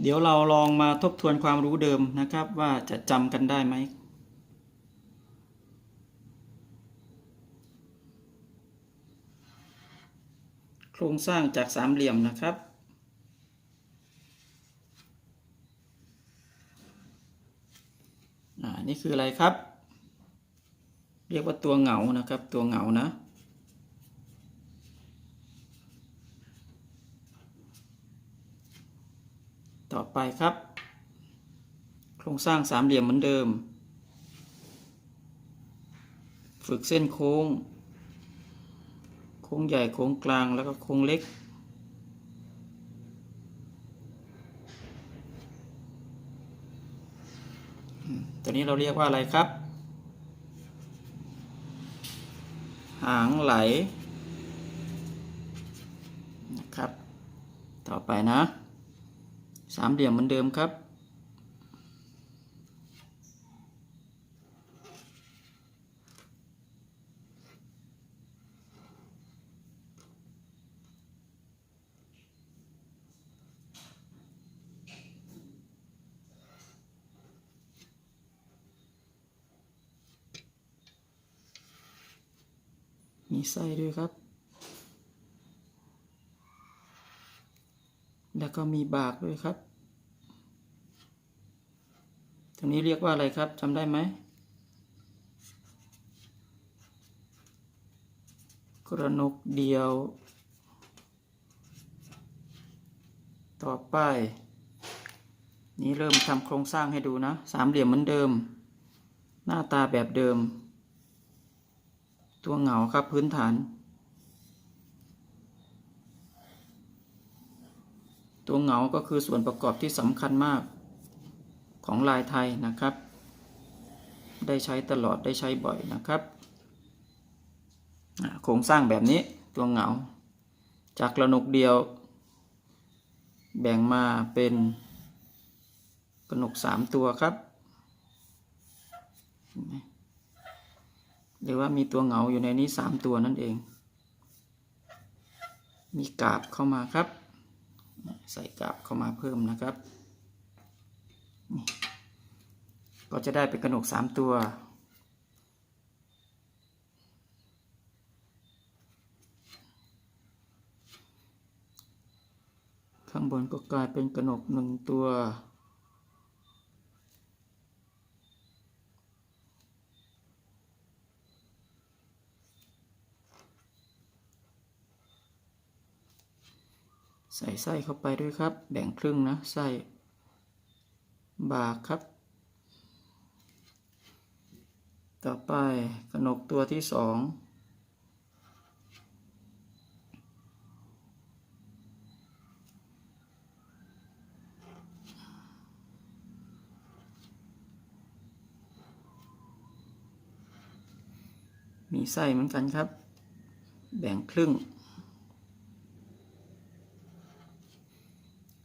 เดี๋ยวเราลองมาทบทวนความรู้เดิมนะครับ ว่าจะจำกันได้ไหมโครงสร้างจากสามเหลี่ยมนะครับอ่านี่คืออะไรครับ เรียกว่าตัวเหงานะครับ ตัวเหงานะ ต่อไปครับ โครงสร้างสามเหลี่ยมเหมือนเดิม ฝึกเส้นโค้ง โค้งใหญ่โค้งกลางแล้วก็โค้งเล็ก ตัวนี้เราเรียกว่าอะไรครับ หางไหลนะครับ ต่อไปนะ สามเหลี่ยมเหมือนเดิมครับ มีไส้ด้วยครับแล้วก็มีบากด้วยครับ ตรง นี้เรียกว่าอะไรครับจำได้ไหมกระนกเดียว ต่อไป นี่เริ่มทำโครงสร้างให้ดูนะ สามเหลี่ยมเหมือนเดิม หน้าตาแบบเดิม ตัวเหงาครับพื้นฐาน ตัวเหงาก็คือส่วนประกอบที่สำคัญมาก ของลายไทยนะครับ ได้ใช้ตลอดได้ใช้บ่อยนะครับโครงสร้างแบบนี้ตัวเหงา จากกระหนกเดียว แบ่งมาเป็นกระหนกสามตัวครับเห็นไหมหรือว่ามีตัวเหงาอยู่ในนี้สามตัวนั่นเอง มีกาบเข้ามาครับ ใส่กาบเข้ามาเพิ่มนะครับ นี่ ก็จะได้เป็นกระหนกสามตัว ข้างบนก็กลายเป็นกระหนกหนึ่งตัวใส่ไส้เข้าไปด้วยครับ แบ่งครึ่งนะไส้บากครับ ต่อไปกระนกตัวที่สองมีไส้เหมือนกันครับ แบ่งครึ่ง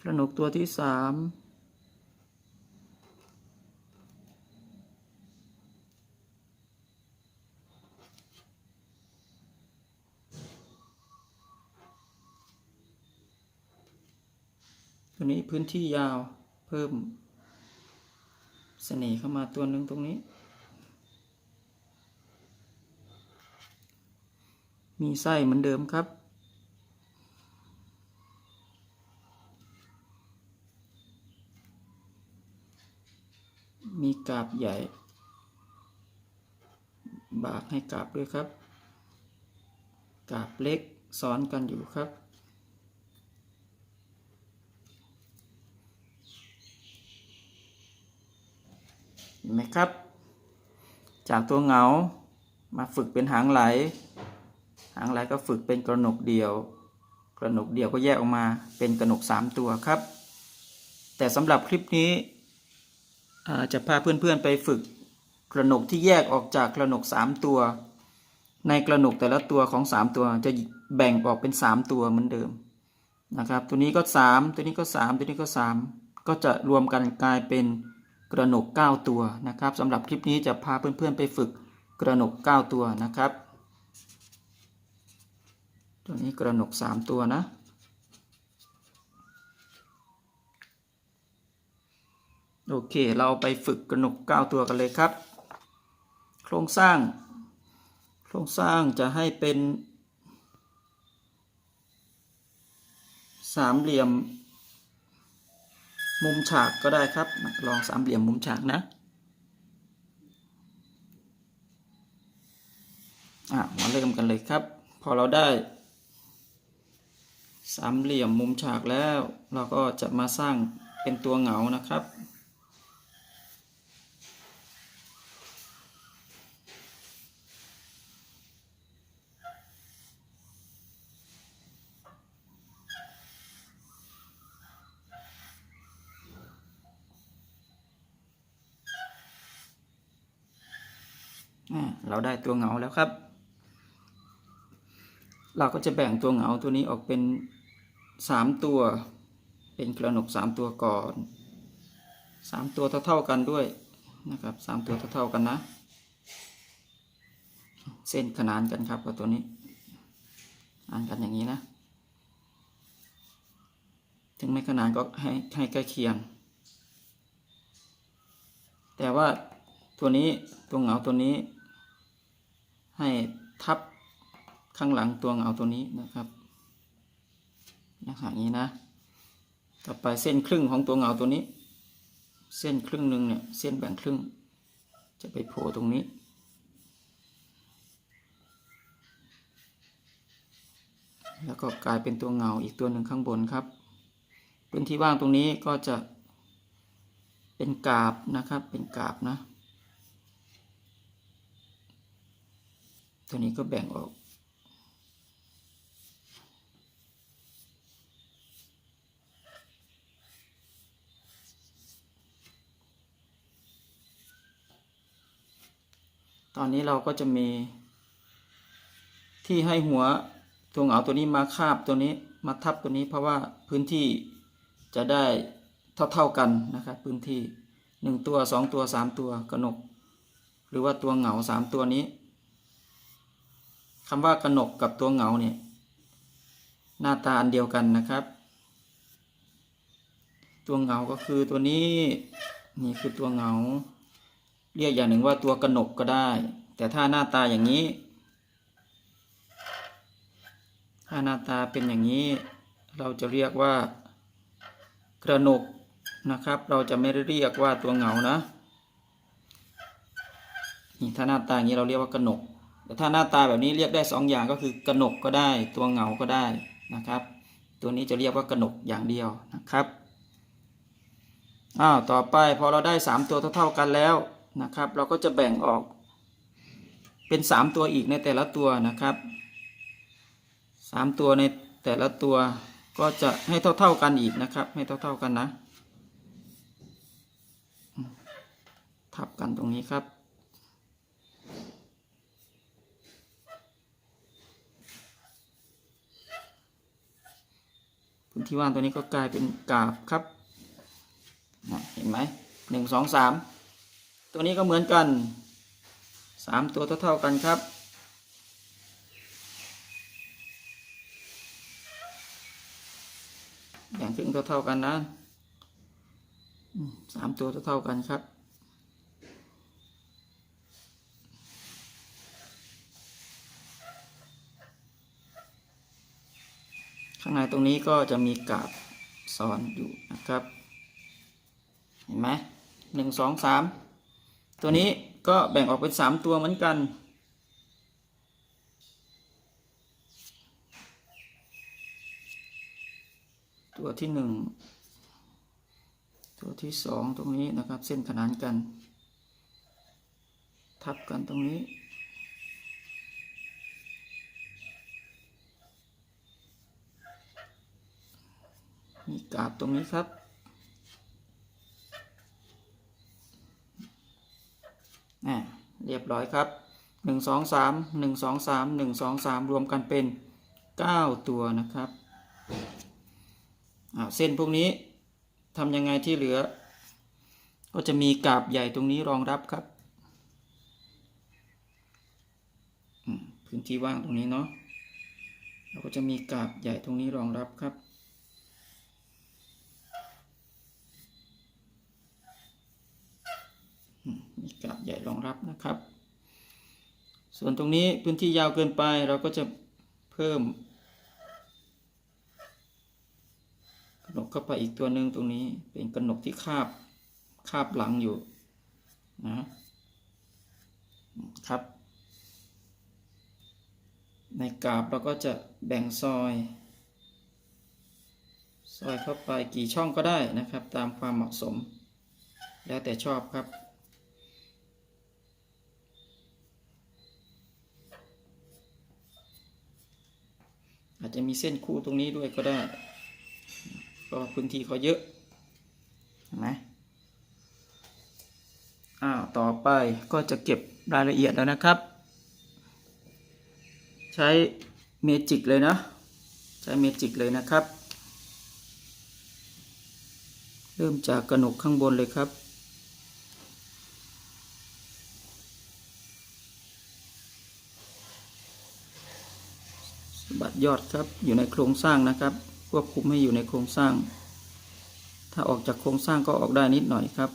กระหนกตัวที่สาม พื้นที่ยาว เพิ่มเสน่ห์เข้ามาตัวหนึ่งตรงนี้ มีไส้เหมือนเดิมครับ มีกาบใหญ่ บากให้กาบด้วยครับ กาบเล็กซ้อนกันอยู่ครับ ห็นไหมครับ จากตัวเหงามาฝึกเป็นหางไหล หางไหลก็ฝึกเป็นกระหนกเดียว กระหนกเดียวก็แยกออกมาเป็นกระหนกสามตัวครับ แต่สำหรับคลิปนี้จะพาเพื่อนๆไปฝึกกระหนกที่แยกออกจากกระหนกสามตัว ในกระหนกแต่ละตัวของสามตัวจะแบ่งออกเป็นสามตัวเหมือนเดิมนะครับ ตัวนี้ก็สามตัวนี้ก็สามตัวนี้ก็สามก็จะรวมกันกลายเป็น กระหนกเก้าตัวนะครับสำหรับคลิปนี้จะพาเพื่อนๆไปฝึกกระหนกเก้าตัวนะครับ ตัวนี้กระหนกสามตัวนะ โอเค เราไปฝึกกระหนกเก้าตัวกันเลยครับ โครงสร้าง โครงสร้างจะให้เป็นสามเหลี่ยม มุมฉากก็ได้ครับ ลองสามเหลี่ยมมุมฉากนะอะมาเริ่มกันเลยครับ พอเราได้สามเหลี่ยมมุมฉากแล้ว เราก็จะมาสร้างเป็นตัวเหงานะครับ เราได้ตัวเหงาแล้วครับ เราก็จะแบ่งตัวเหงาตัวนี้ออกเป็นสามตัว เป็นกระหนกสามตัวก่อนสามตัวเท่าๆกันด้วยนะครับสามตัวเท่าๆกันนะ เส้นขนานกันครับกับตัวนี้ อ่านกันอย่างนี้นะ ถึงไม่ขนานก็ให้ให้ใกล้เคียง แต่ว่าตัวนี้ตัวเหงาตัวนี้ ให้ทับข้างหลังตัวเงาตัวนี้นะครับอย่างนี้นะ ต่อไปเส้นครึ่งของตัวเงาตัวนี้ เส้นครึ่งหนึ่งเนี่ยเส้นแบ่งครึ่ง จะไปโผล่ตรงนี้ แล้วก็กลายเป็นตัวเงาอีกตัวหนึ่งข้างบนครับพื้นที่ว่างตรงนี้ก็จะเป็นกาบนะครับเป็นกาบนะ ตัวนี้ก็แบ่งออก ตอนนี้เราก็จะมี ที่ให้หัวตัวเหงาตัวนี้มาคาบตัวนี้มาทับตัวนี้เพราะว่าพื้นที่จะได้เท่าๆกันนะครับพื้นที่หนึ่งตัวสองตัวสามตัวกระหนก หรือว่าตัวเหงาสามตัวนี้ คำว่ากระหนกกับตัวเหงาเนี่ยหน้าตาอันเดียวกันนะครับ ตัวเหงาก็คือตัวนี้นี่คือตัวเหงา เรียกอย่างหนึ่งว่าตัวกระหนกก็ได้ แต่ถ้าหน้าตาอย่างนี้ ถ้าหน้าตาเป็นอย่างนี้ เราจะเรียกว่ากระหนกนะครับ เราจะไม่ได้เรียกว่าตัวเหงานะนี่ถ้าหน้าตาอย่างนี้เราเรียกว่ากระหนก ถ้าหน้าตาแบบนี้เรียกได้สองอย่างก็คือกระหนกก็ได้ ตัวเหงาก็ได้นะครับ ตัวนี้จะเรียกว่ากระหนกอย่างเดียวนะครับอ้าวต่อไปพอเราได้สามตัวเท่าๆกันแล้วนะครับ เราก็จะแบ่งออกเป็นสามตัวอีกในแต่ละตัวนะครับสามตัวในแต่ละตัวก็จะให้เท่าๆกันอีกนะครับ ให้เท่าๆกันนะ ทับกันตรงนี้ครับ พื้นที่ว่างตัวนี้ก็กลายเป็นกาบครับนะเห็นไหมหนึ่งสองสามตัวนี้ก็เหมือนกันสามตัวเท่าๆกันครับแบ่งครึ่งเท่าๆกันนะสามตัวเท่าๆกันครับ ข้างในตรงนี้ก็จะมีกาบซ้อนอยู่นะครับ เห็นไหมหนึ่งสองสามตัวนี้ก็แบ่งออกเป็นสามตัวเหมือนกัน ตัวที่หนึ่งตัวที่สองตรงนี้นะครับ เส้นขนานกัน ทับกันตรงนี้ มีกาบตรงนี้ครับอ่เรียบร้อยครับหนึ่งสองสามหนึ่งสองสามหนึ่งสองสามรวมกันเป็นเก้าตัวนะครับเส้นพวกนี้ทำยังไงที่เหลือ ก็จะมีกาบใหญ่ตรงนี้รองรับครับ พื้นที่ว่างตรงนี้เนาะเราก็จะมีกาบใหญ่ตรงนี้รองรับครับ กาบใหญ่รองรับนะครับ ส่วนตรงนี้พื้นที่ยาวเกินไปเราก็จะเพิ่มกนกเข้าไปอีกตัวหนึ่งตรงนี้เป็นกนกที่คาบคาบหลังอยู่นะครับ ในกราบเราก็จะแบ่งซอย ซอยเข้าไปกี่ช่องก็ได้นะครับ ตามความเหมาะสม แล้วแต่ชอบครับ อาจจะมีเส้นคู่ตรงนี้ด้วยก็ได้ ก็พื้นที่เขาเยอะนไหมอ้าวต่อไปก็จะเก็บรายละเอียดแล้วนะครับ ใช้เมจิกเลยนะ ใช้เมจิกเลยนะครับ เริ่มจากกระหนกข้างบนเลยครับ สะบัด ยอดครับอยู่ในโครงสร้างนะครับ ควบคุมให้อยู่ในโครงสร้าง ถ้าออกจากโครงสร้างก็ออกได้นิดหน่อยครับ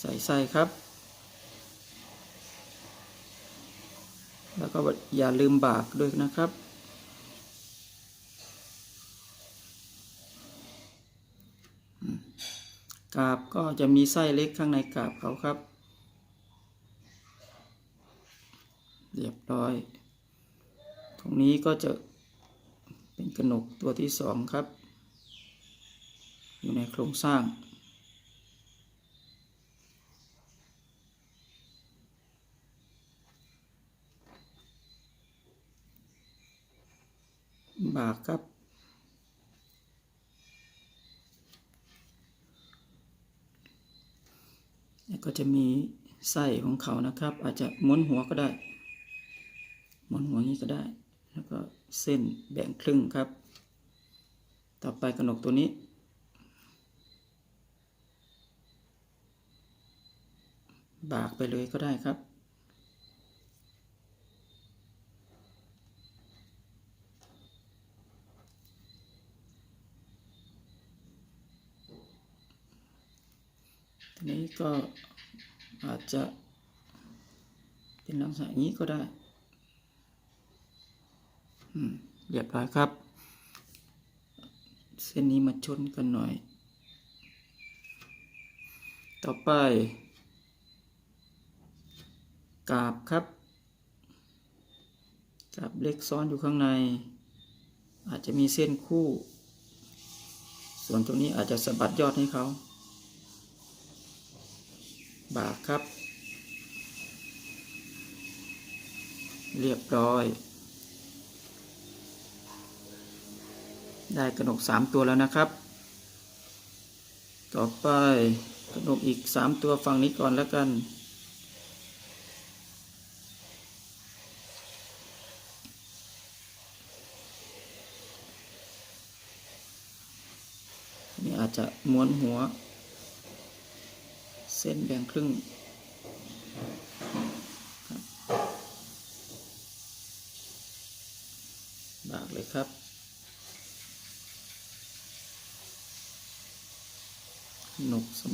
ใส่ไส้ครับ แล้วก็อย่าลืมบากด้วยนะครับกาบก็จะมีไส้เล็กข้างในกาบเขาครับ เรียบร้อย ตรงนี้ก็จะเป็นกระหนกตัวที่สองครับ อยู่ในโครงสร้าง บากครับแล้วก็จะมีไส้ของเขานะครับ อาจจะม้วนหัวก็ได้ ม้วนหัวนี้ก็ได้ แล้วก็เส้นแบ่งครึ่งครับ ต่อไปกระหนกตัวนี้ บากไปเลยก็ได้ครับทีนี้ก็อาจจะเป็นลักษณะนี้ก็ได้ เรียบร้อยครับ เส้นนี้มาชนกันหน่อย ต่อไป กาบครับ กาบเล็กซ้อนอยู่ข้างใน อาจจะมีเส้นคู่ ส่วนตรงนี้อาจจะสะบัดยอดให้เขาบากครับ เรียบร้อย ได้กระหนกสามตัวแล้วนะครับ ต่อไปกระหนกอีกสามตัวฝั่งนี้ก่อนแล้วกัน นี่อาจจะม้วนหัว เส้นแบ่งครึ่งครับบากเลยครับ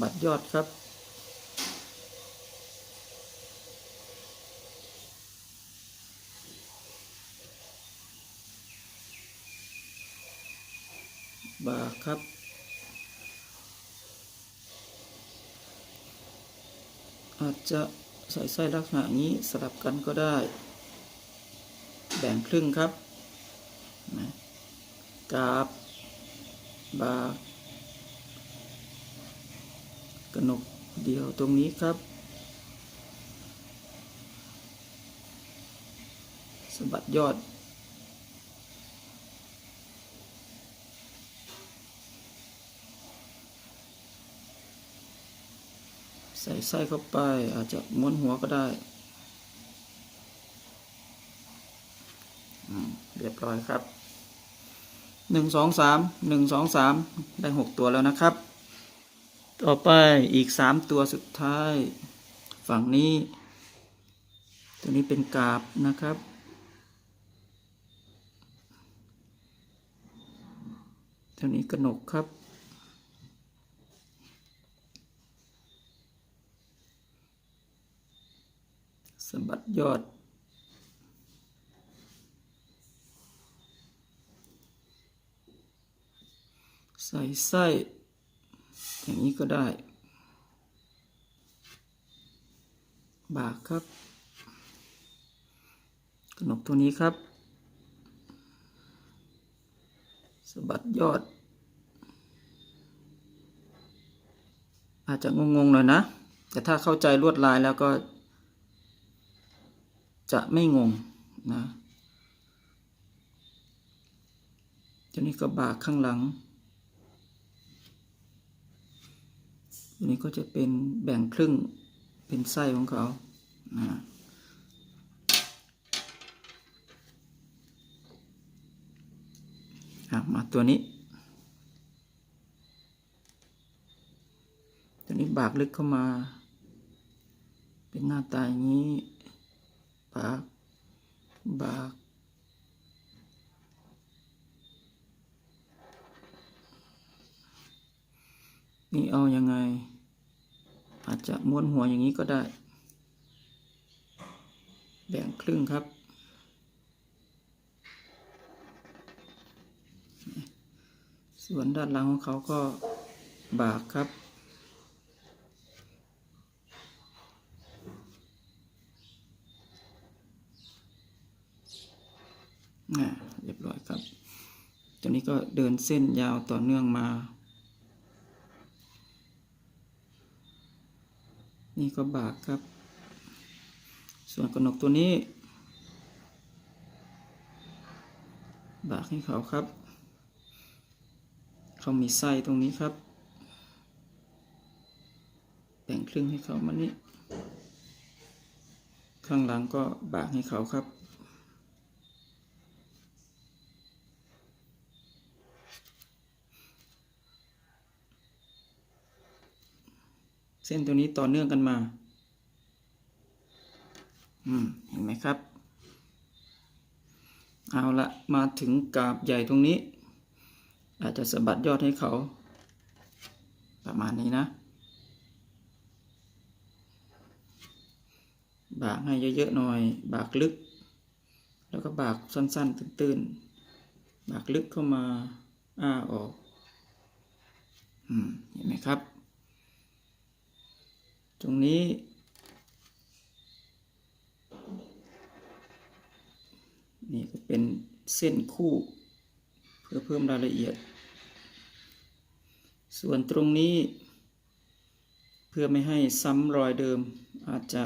บัดยอดครับ บาครับอาจจะใส่ไส้ลักษณะนี้สลับกันก็ได้ แบ่งครึ่งครับนะกาบบา กระนกเดียวตรงนี้ครับ สบัดยอด ใส่ไส้เข้าไปอาจจะม้วนหัวก็ได้ เรียบร้อยครับหนึ่งสองสามหนึ่งสองสามได้หกตัวแล้วนะครับ ต่อไปอีกสามตัวสุดท้าย ฝั่งนี้ ตัวนี้เป็นกาบนะครับ ตัวนี้กระหนกครับ สมบัติยอดใส่ไส้ อย่างนี้ก็ได้ บากครับขนมตัวนี้ครับสะบัดยอด อาจจะงงๆหน่อยนะ แต่ถ้าเข้าใจลวดลายแล้วก็ จะไม่งงนะตัวนี้ก็บากข้างหลัง ตัว นี้ก็จะเป็นแบ่งครึ่งเป็นไส้ของเขานะมาตัวนี้ ตัวนี้บากลึกเข้ามา เป็นหน้าตาอย่างนี้บาก บาก นี่เอายังไง อาจจะม้วนหัวอย่างนี้ก็ได้ แบ่งครึ่งครับ ส่วนด้านหลังของเขาก็บากครับอ่าเรียบร้อยครับ ตัวนี้ก็เดินเส้นยาวต่อเนื่องมา นี่ก็บากครับ ส่วนกระหนกตัวนี้ บากให้เขาครับ เขามีไส้ตรงนี้ครับ แบ่งครึ่งให้เขามานี่ข้างหลังก็บากให้เขาครับ เส้นตัวนี้ต่อเนื่องกันมา อืม เห็นไหมครับ เอาละมาถึงกาบใหญ่ตรงนี้ อาจจะสะบัดยอดให้เขา ประมาณนี้นะ บากให้เยอะๆหน่อย บากลึก แล้วก็บากสั้นๆ ตื้นๆ บากลึกเข้ามา อ้าออก อืม เห็นไหมครับ ตรงนี้ นี่ก็เป็นเส้นคู่ เพื่อเพิ่มรายละเอียด ส่วนตรงนี้ เพื่อไม่ให้ซ้ำรอยเดิมอาจจะ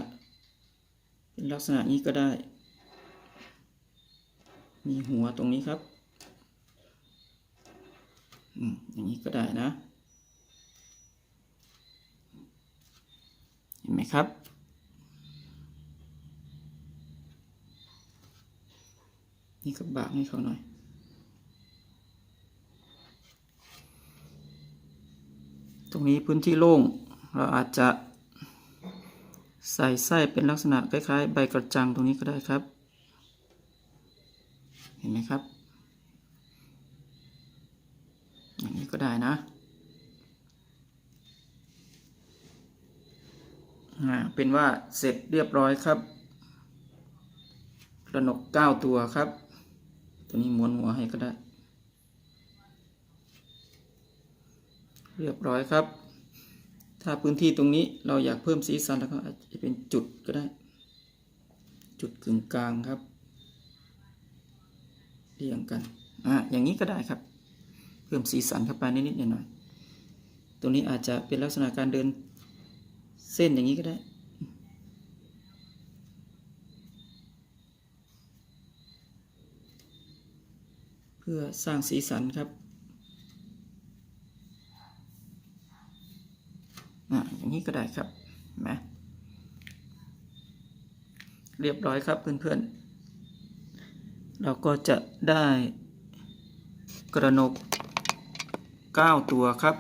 เป็นลักษณะนี้ก็ได้ มีหัวตรงนี้ครับอืมอย่างนี้ก็ได้นะ ห็นไหมครับ นี่ก็บากให้เขาหน่อย ตรงนี้พื้นที่โล่ง เราอาจจะใส่ไส้เป็นลักษณะคล้ายๆ ใบกระจังตรงนี้ก็ได้ครับ เห็นไหมครับ อย่างนี้ก็ได้นะ อ่า เป็นว่าเสร็จเรียบร้อยครับกระหนกเก้าตัวครับ ตัวนี้ม้วนหัวให้ก็ได้ เรียบร้อยครับ ถ้าพื้นที่ตรงนี้เราอยากเพิ่มสีสันแล้วก็อาจจะเป็นจุดก็ได้ จุดกึ่งกลางครับเรียงกันอ่าอย่างนี้ก็ได้ครับ เพิ่มสีสันเข้าไปนิดๆหน่อยๆตรงนี้อาจจะเป็นลักษณะการเดิน ส้นอย่างนี้ก็ได้ เพื่อสร้างสีสันครับอะอย่างนี้ก็ได้ครับนไหมเรียบร้อยครับเพื่อนๆ เราก็จะได้กระนก 9 ตัวครับ